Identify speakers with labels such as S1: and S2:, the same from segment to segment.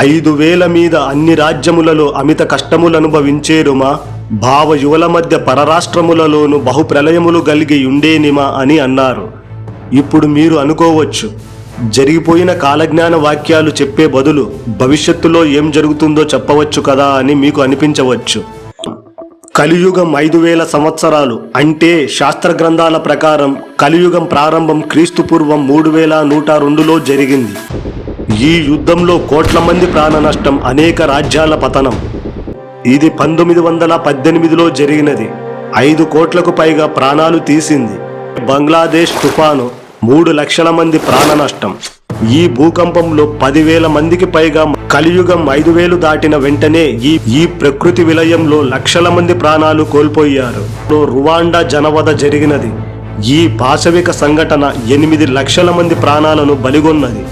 S1: ఐదు వేల మీద అన్ని రాజ్యములలో అమిత కష్టములనుభవించేరుమా భావ యువల మధ్య పరరాష్ట్రములలోను బహుప్రలయములు కలిగి ఉండేనిమా అని అన్నారు. ఇప్పుడు మీరు అనుకోవచ్చు జరిగిపోయిన కాలజ్ఞాన వాక్యాలు చెప్పే బదులు భవిష్యత్తులో ఏం జరుగుతుందో చెప్పవచ్చు కదా అని మీకు అనిపించవచ్చు. కలియుగం ఐదు వేల సంవత్సరాలు అంటే శాస్త్ర గ్రంథాల ప్రకారం కలియుగం ప్రారంభం క్రీస్తు పూర్వం మూడు వేల నూట రెండులో జరిగింది. ఈ యుద్ధంలో కోట్ల మంది ప్రాణ నష్టం అనేక రాజ్యాల పతనం. ఇది పంతొమ్మిది వందల పద్దెనిమిదిలో జరిగినది. ఐదు కోట్లకు పైగా ప్రాణాలు తీసింది. బంగ్లాదేశ్ తుఫాను మూడు లక్షల మంది ప్రాణ నష్టం. ఈ భూకంపంలో పదివేల మందికి పైగా కలియుగం ఐదు వేలు దాటిన వెంటనే ఈ ఈ ప్రకృతి విలయంలో లక్షల మంది ప్రాణాలు కోల్పోయారు. రువాండా జనవద జరిగినది. ఈ పాశవిక సంఘటన ఎనిమిది లక్షల మంది ప్రాణాలను బలిగొన్నది.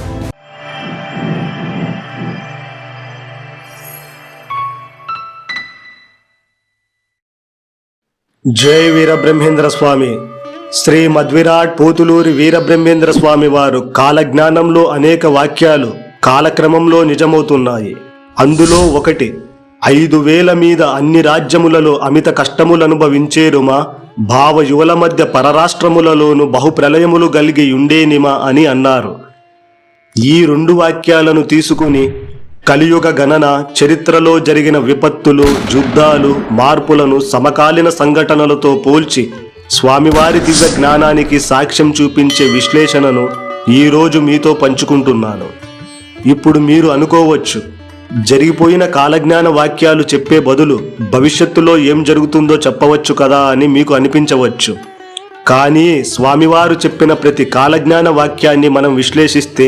S1: జై వీరబ్రహ్మేంద్ర స్వామి. శ్రీ మధ్విరాట్ పోతులూరి వీరబ్రహ్మేంద్ర స్వామి వారు కాలజ్ఞానంలో అనేక వాక్యాలు కాలక్రమంలో నిజమవుతున్నాయి. అందులో ఒకటి ఐదు వేల మీద అన్ని రాజ్యములలో అమిత కష్టములనుభవించేరుమా భావ యువల మధ్య పరరాష్ట్రములలోను బహుప్రలయములు కలిగి ఉండేనిమా అని అన్నారు. ఈ రెండు వాక్యాలను తీసుకుని కలియుగ గణన చరిత్రలో జరిగిన విపత్తులు యుద్ధాలు మార్పులను సమకాలీన సంఘటనలతో పోల్చి స్వామివారి దివ్య జ్ఞానానికి సాక్ష్యం చూపించే విశ్లేషణను ఈరోజు మీతో పంచుకుంటున్నాను. ఇప్పుడు మీరు అనుకోవచ్చు జరిగిపోయిన కాలజ్ఞాన వాక్యాలు చెప్పే బదులు భవిష్యత్తులో ఏం జరుగుతుందో చెప్పవచ్చు కదా అని మీకు అనిపించవచ్చు. కానీ స్వామివారు చెప్పిన ప్రతి కాలజ్ఞాన వాక్యాన్ని మనం విశ్లేషిస్తే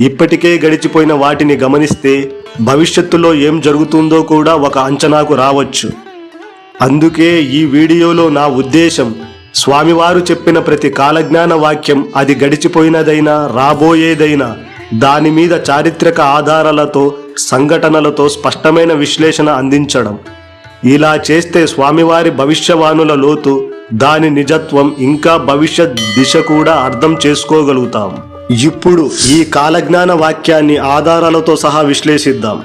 S1: ఇప్పటికే గడిచిపోయిన వాటిని గమనిస్తే భవిష్యత్తులో ఏం జరుగుతుందో కూడా ఒక అంచనాకు రావచ్చు. అందుకే ఈ వీడియోలో నా ఉద్దేశం స్వామివారు చెప్పిన ప్రతి కాలజ్ఞాన వాక్యం అది గడిచిపోయినదైనా రాబోయేదైనా దాని మీద చారిత్రక ఆధారాలతో సంఘటనలతో స్పష్టమైన విశ్లేషణ అందించడం. ఇలా చేస్తే స్వామివారి భవిష్యవాణుల లోతు దాని నిజత్వం ఇంకా భవిష్యత్ దిశ కూడా అర్థం చేసుకోగలుగుతాం. ఇప్పుడు ఈ కాలజ్ఞాన వాక్యాన్ని ఆధారాలతో సహా విశ్లేషిద్దాం.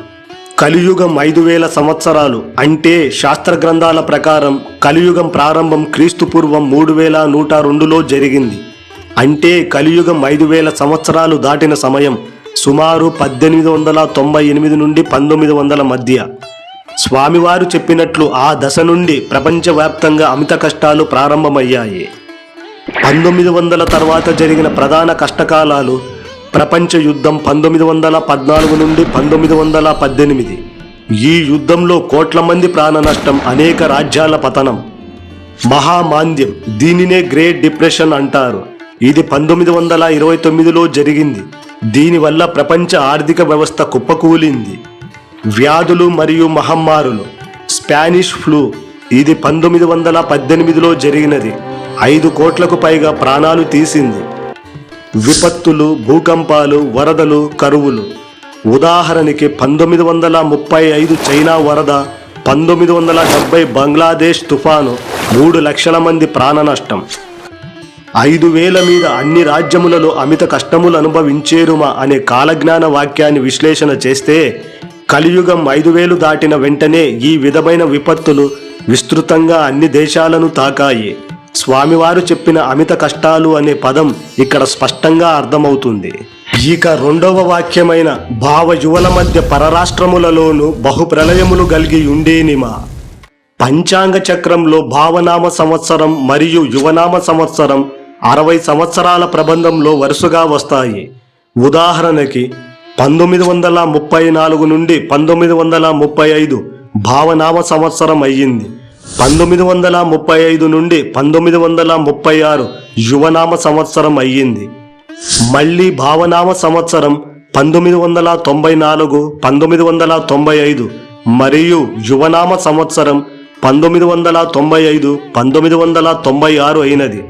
S1: కలియుగం ఐదు వేల సంవత్సరాలు అంటే శాస్త్ర గ్రంథాల ప్రకారం కలియుగం ప్రారంభం క్రీస్తుపూర్వం మూడు వేల నూట రెండులో జరిగింది. అంటే కలియుగం ఐదు వేల సంవత్సరాలు దాటిన సమయం సుమారు పద్దెనిమిది వందల తొంభై ఎనిమిది నుండి పంతొమ్మిది వందల మధ్య. స్వామివారు చెప్పినట్లు ఆ దశ నుండి ప్రపంచవ్యాప్తంగా అమిత కష్టాలు ప్రారంభమయ్యాయి. పంతొమ్మిది వందల తర్వాత జరిగిన ప్రధాన కష్టకాలాలు ప్రపంచ యుద్ధం పంతొమ్మిది వందల పద్నాలుగు నుండి పంతొమ్మిది వందల పద్దెనిమిది. ఈ యుద్ధంలో కోట్ల మంది ప్రాణ నష్టం అనేక రాజ్యాల పతనం. మహామాంద్యం దీనినే గ్రేట్ డిప్రెషన్ అంటారు. ఇది పంతొమ్మిది వందల ఇరవై తొమ్మిదిలో జరిగింది. దీనివల్ల ప్రపంచ ఆర్థిక వ్యవస్థ కుప్పకూలింది. వ్యాధులు మరియు మహమ్మారులు స్పానిష్ ఫ్లూ ఇది పంతొమ్మిది వందల పద్దెనిమిదిలో జరిగినది. ఐదు కోట్లకు పైగా ప్రాణాలు తీసింది. విపత్తులు భూకంపాలు వరదలు కరువులు. ఉదాహరణకి పంతొమ్మిది వందల ముప్పై ఐదు చైనా వరద పంతొమ్మిది వందల డెబ్బై బంగ్లాదేశ్ తుఫాను మూడు లక్షల మంది ప్రాణ నష్టం. ఐదు వేల మీద అన్ని రాజ్యములలో అమిత కష్టములు అనుభవించేరుమా అనే కాలజ్ఞాన వాక్యాన్ని విశ్లేషణ చేస్తే కలియుగం ఐదు వేలు దాటిన వెంటనే ఈ విధమైన విపత్తులు విస్తృతంగా అన్ని దేశాలను తాకాయి. స్వామివారు చెప్పిన అమిత కష్టాలు అనే పదం ఇక్కడ స్పష్టంగా అర్థమవుతుంది. ఇక రెండవ వాక్యమైన భావయువల మధ్య పరరాష్ట్రములలోనూ బహుప్రలయములు కలిగి ఉండేనిమా పంచాంగ చక్రంలో భావనామ సంవత్సరం మరియు యువనామ సంవత్సరం అరవై సంవత్సరాల ప్రబంధంలో వరుసగా వస్తాయి. ఉదాహరణకి పంతొమ్మిది వందల ముప్పై నాలుగు నుండి పంతొమ్మిది వందల ముప్పై ఐదు భావనామ సంవత్సరం అయ్యింది. పంతొమ్మిది వందల ముప్పై ఐదు నుండి పంతొమ్మిది వందల ముప్పై ఆరు యువనామ సంవత్సరం అయ్యింది. మళ్ళీ భావనామ సంవత్సరం పంతొమ్మిది వందల తొంభై నాలుగు పంతొమ్మిది వందల తొంభై ఐదు మరియు యువనామ సంవత్సరం పంతొమ్మిది వందల తొంభై ఐదు పంతొమ్మిది వందల తొంభై ఆరు అయినది.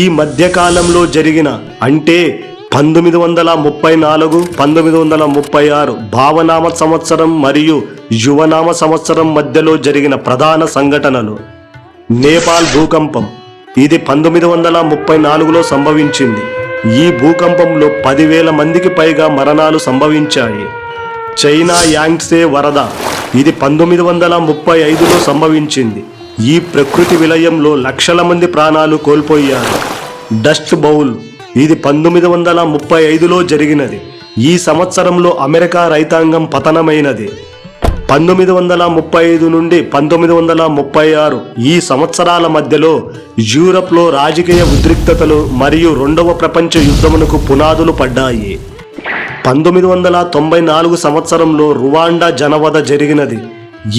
S1: ఈ మధ్యకాలంలో జరిగిన అంటే పంతొమ్మిది వందల ముప్పై నాలుగు పంతొమ్మిది వందల ముప్పై ఆరు భావనామ సంవత్సరం మరియు యువనామ సంవత్సరం మధ్యలో జరిగిన ప్రధాన సంఘటనలు. నేపాల్ భూకంపం. ఇది పంతొమ్మిది వందల ముప్పై నాలుగులో సంభవించింది. ఈ భూకంపంలో పదివేల మందికి పైగా మరణాలు సంభవించాయి. చైనా యాంగ్సే వరద. ఇది పంతొమ్మిది వందల ముప్పై ఐదులో సంభవించింది. ఈ ప్రకృతి విలయంలో లక్షల మంది ప్రాణాలు కోల్పోయారు. Dust bowl. ఇది పంతొమ్మిది వందల ముప్పై ఐదులో జరిగినది. ఈ సంవత్సరంలో అమెరికా రైతాంగం పతనమైనది. పంతొమ్మిది వందల ముప్పై ఐదు నుండి పంతొమ్మిది వందల ముప్పై ఆరు ఈ సంవత్సరాల మధ్యలో యూరప్లో రాజకీయ ఉద్రిక్తతలు మరియు రెండవ ప్రపంచ యుద్ధమునకు పునాదులు పడ్డాయి. పంతొమ్మిది వందల తొంభై నాలుగు సంవత్సరంలో రువాండా జనవద జరిగినది.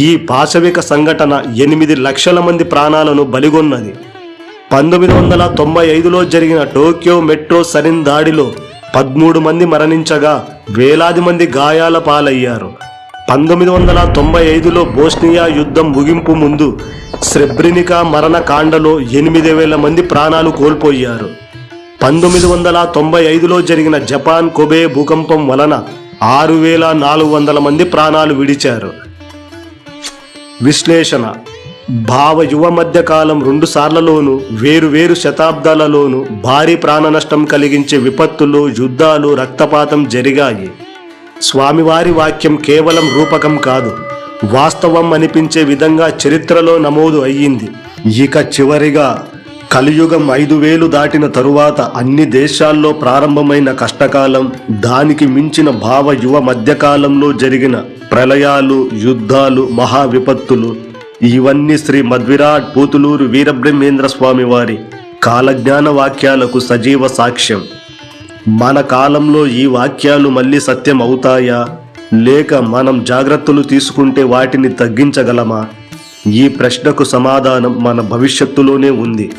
S1: ఈ పాశవిక సంఘటన ఎనిమిది లక్షల మంది ప్రాణాలను బలిగొన్నది. పంతొమ్మిది వందల తొంభై ఐదులో జరిగిన టోక్యో మెట్రో సరిన్ దాడిలో పదమూడు మంది మరణించగా వేలాది మంది గాయాల పాలయ్యారు. పంతొమ్మిది వందల తొంభై ఐదులో బోస్నియా యుద్ధం ముగింపు ముందు స్రెబ్రినికా మరణకాండలో ఎనిమిది వేల మంది ప్రాణాలు కోల్పోయారు. పంతొమ్మిది వందల తొంభై ఐదులో జరిగిన జపాన్ కొబే భూకంపం వలన ఆరు వేల నాలుగు వందల మంది ప్రాణాలు విడిచారు. విశ్లేషణ. భావ యువ మధ్యకాలం రెండు సార్లలోనూ వేరు వేరు శతాబ్దాలలోనూ భారీ ప్రాణ నష్టం కలిగించే విపత్తులు యుద్ధాలు రక్తపాతం జరిగాయి. స్వామివారి వాక్యం కేవలం రూపకం కాదు వాస్తవం అనిపించే విధంగా చరిత్రలో నమోదు అయ్యింది. ఇక చివరిగా కలియుగం ఐదు వేలు దాటిన తరువాత అన్ని దేశాల్లో ప్రారంభమైన కష్టకాలం దానికి మించిన భావ యువ మధ్యకాలంలో జరిగిన ప్రళయాలు యుద్ధాలు మహా విపత్తులు ఇవన్నీ శ్రీ మధ్విరాట్ పూతులూరు వీరబ్రహ్మేంద్ర స్వామి వారి కాలజ్ఞాన వాక్యాలకు సజీవ సాక్ష్యం. మన కాలంలో ఈ వాక్యాలు మళ్ళీ సత్యం అవుతాయా లేక మనం జాగ్రత్తలు తీసుకుంటే వాటిని తగ్గించగలమా? ఈ ప్రశ్నకు సమాధానం మన భవిష్యత్తులోనే ఉంది.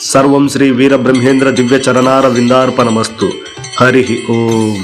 S1: సర్వం శ్రీ వీరబ్రహ్మేంద్ర దివ్య చరణార విందార్పణమస్తు. హరి ఓం.